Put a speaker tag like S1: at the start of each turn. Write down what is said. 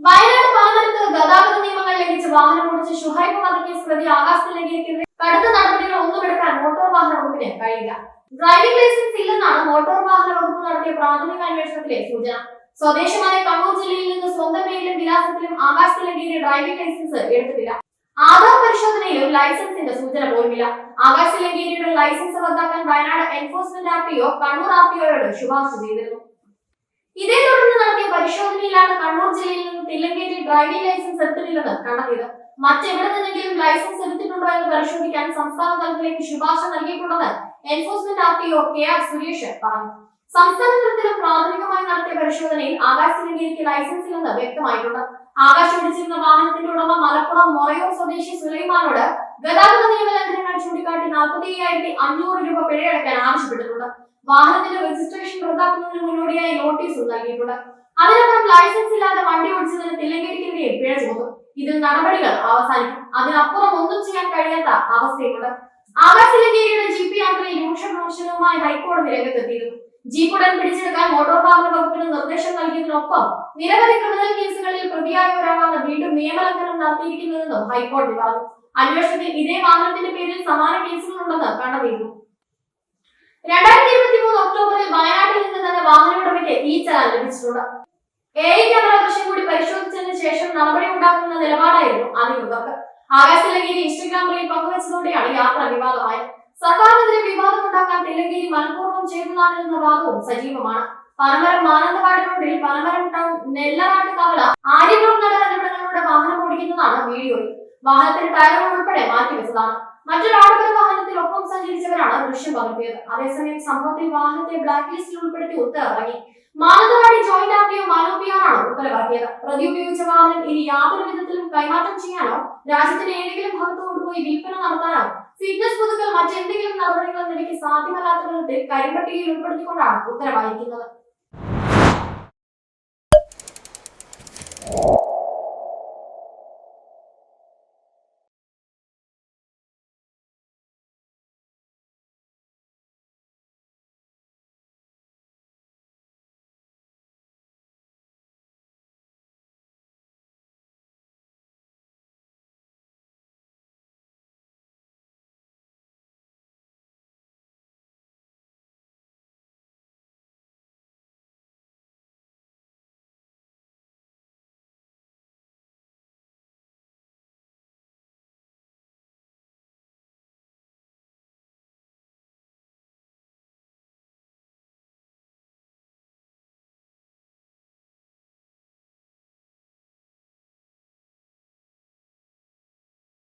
S1: വയനാട് പാലത്ത് ഗതാഗത നിയമങ്ങൾ ലംഘിച്ച് വാഹനം ഓടിച്ച് ഷുഹൈബ് വധക്കേസ് പ്രതി ആകാശത്തിൽ ലംഘിക്കുന്നത് കടുത്ത നടപടികൾ ഒന്നും എടുക്കാൻ മോട്ടോർ വാഹന വകുപ്പിന് കഴിയില്ല. ഡ്രൈവിംഗ് ലൈസൻസ് ഇല്ലെന്നാണ് മോട്ടോർ വാഹന വകുപ്പ് നടത്തിയ പ്രാഥമിക അന്വേഷണത്തിലെ സൂചന. സ്വദേശമായ കണ്ണൂർ ജില്ലയിൽ നിന്ന് സ്വന്തം പേരിലും വിലാസത്തിലും ആകാശ് തിലകേരി ഡ്രൈവിംഗ് ലൈസൻസ് എടുത്തില്ല ആധാർ പരിശോധനയിലും ലൈസൻസിന്റെ സൂചന പോലുമില്ല. ആകാശ് ലംഘിയുടെ ലൈസൻസ് റദ്ദാക്കാൻ Wayanad enforcement R T O Kannur R T ഒയോട് ശുപാർശ ചെയ്തിരുന്നു. ഇതേ തുടർന്ന് നടത്തിയ പരിശോധനയിലാണ് കണ്ണൂർ ജില്ലയിൽ നിന്ന് തില്ലങ്കേരി ഡ്രൈവിംഗ് ലൈസൻസ് എടുത്തിട്ടില്ലെന്ന് കണ്ടെത്തിയത്. മറ്റെവിടെ നിന്നെങ്കിലും ലൈസൻസ് എടുത്തിട്ടുണ്ടോ എന്ന് പരിശോധിക്കാൻ സംസ്ഥാന തലത്തിലേക്ക് ശുപാർശ നൽകിയിട്ടുണ്ടെന്ന് enforcement R T O K R Suresh പറഞ്ഞു. സംസ്ഥാന തലത്തിലും പ്രാഥമികമായി നടത്തിയ പരിശോധനയിൽ ആകാശ് തിലങ്കേരിക്ക് ലൈസൻസ് ഇല്ലെന്ന് വ്യക്തമായിട്ടുണ്ട്. ആകാശ ഓടിച്ചിരുന്ന വാഹനത്തിന്റെ ഉടമ മലപ്പുറം മൊറയൂർ സ്വദേശി സുലൈമാനോട് ഗതാഗത നിയമ ലംഘനങ്ങൾ ചൂണ്ടിക്കാട്ടി നാൽപ്പത്തി അയ്യായിരത്തി അഞ്ഞൂറ് രൂപ പിഴയടക്കാൻ ആവശ്യപ്പെട്ടിട്ടുണ്ട്. വാഹനത്തിന്റെ രജിസ്ട്രേഷൻ റദ്ദാക്കുന്നതിന് മുന്നോടിയായി നോട്ടീസും നൽകിയിട്ടുണ്ട്. അതിനപ്പുറം ലൈസൻസ് ഇല്ലാതെ വണ്ടി ഓടിച്ചതിന് തില്ലങ്കരിക്കെതിരെ പിഴ ചുമത്തും ഇതിൽ നടപടികൾ അവസാനിക്കും. അതിനപ്പുറം ഒന്നും ചെയ്യാൻ കഴിയാത്ത അവസ്ഥയുണ്ട്. ആകാശ് ജി പി യാത്രയിൽ രൂക്ഷ വിമർശനവുമായി ഹൈക്കോടതി രംഗത്തെത്തിയിരുന്നു. ജീപ്പ് ഉടൻ പിടിച്ചെടുക്കാൻ മോട്ടോർ വാഹന വകുപ്പിന് നിർദ്ദേശം നൽകിയതിനൊപ്പം നിരവധി ക്രിമിനൽ കേസുകളിൽ പ്രതിയായ ഒരാളാണ് വീണ്ടും നിയമലംഘനം നടത്തിയിരിക്കുന്നതെന്നും ഹൈക്കോടതി പറഞ്ഞു. അന്വേഷണത്തിൽ ഇതേ വാഹനത്തിന്റെ പേരിൽ സമാന കേസുകളുണ്ടെന്ന് കണ്ടെത്തിയിരുന്നു. രണ്ടായിരത്തി ഇരുപത്തി മൂന്ന് ഒക്ടോബറിൽ വയനാട്ടിൽ നിന്ന് തന്നെ വാഹന ഉടമയ്ക്ക് ഈ ചാനൽ ലഭിച്ചിട്ടുണ്ട്. എ ക്യാമറ ദൃശ്യം കൂടി പരിശോധിച്ചതിന് ശേഷം നടപടി ഉണ്ടാക്കുന്ന നിലപാടായിരുന്നു അധികൃതർക്ക് ആകാശ് തിലകേരി ഇൻസ്റ്റഗ്രാം റീൽ പങ്കുവച്ചതോടെയാണ് യാത്ര വിവാദമായത് സർക്കാരിനെതിരെ വിവാദമുണ്ടാക്കാൻ തിലകേരി മനഃപൂർവം ചെയ്തതാണ് എന്ന വാദവും സജീവമാണ്. പനമരം മാനന്തവാടി റോഡിൽ പനമരം ടൗൺ നെല്ലനാട്ട് കവല ആര്യപുരം നട എന്നിവിടങ്ങളിലൂടെ വാഹനം ഓടിക്കുന്നതാണ് വീഡിയോയിൽ വാഹനത്തിന്റെ ടയറുകൾ ഉൾപ്പെടെ മാറ്റിവെച്ചതാണ്. മറ്റൊരാളുടെ വാഹനത്തിൽ ഒപ്പം സഞ്ചരിച്ചവരാണ് ദൃശ്യം പകർത്തിയത്. അതേസമയം സംഭവത്തിൽ വാഹനത്തെ ബ്ലാക്ക് ലിസ്റ്റിൽ ഉൾപ്പെടുത്തി ഉത്തരവിറങ്ങി Mananthavady joint R T O മാനോപിയാറാണ് ഉത്തരവിറക്കിയത്. പ്രതി ഉപയോഗിച്ച വാഹനം ഇനി യാതൊരു വിധത്തിലും കൈമാറ്റം ചെയ്യാനോ രാജ്യത്തിന്റെ ഏതെങ്കിലും ഭാഗത്ത് കൊണ്ടുപോയി വിൽപ്പന നടത്താനോ ഫിറ്റ്നസ് പുതുക്കൽ മറ്റെന്തെങ്കിലും നടപടികൾ എന്നിവയ്ക്ക് സാധ്യമല്ലാത്ത വിധത്തിൽ കരിമ്പട്ടികയിൽ ഉൾപ്പെടുത്തിക്കൊണ്ടാണ് ഉത്തരവായിരിക്കുന്നത്.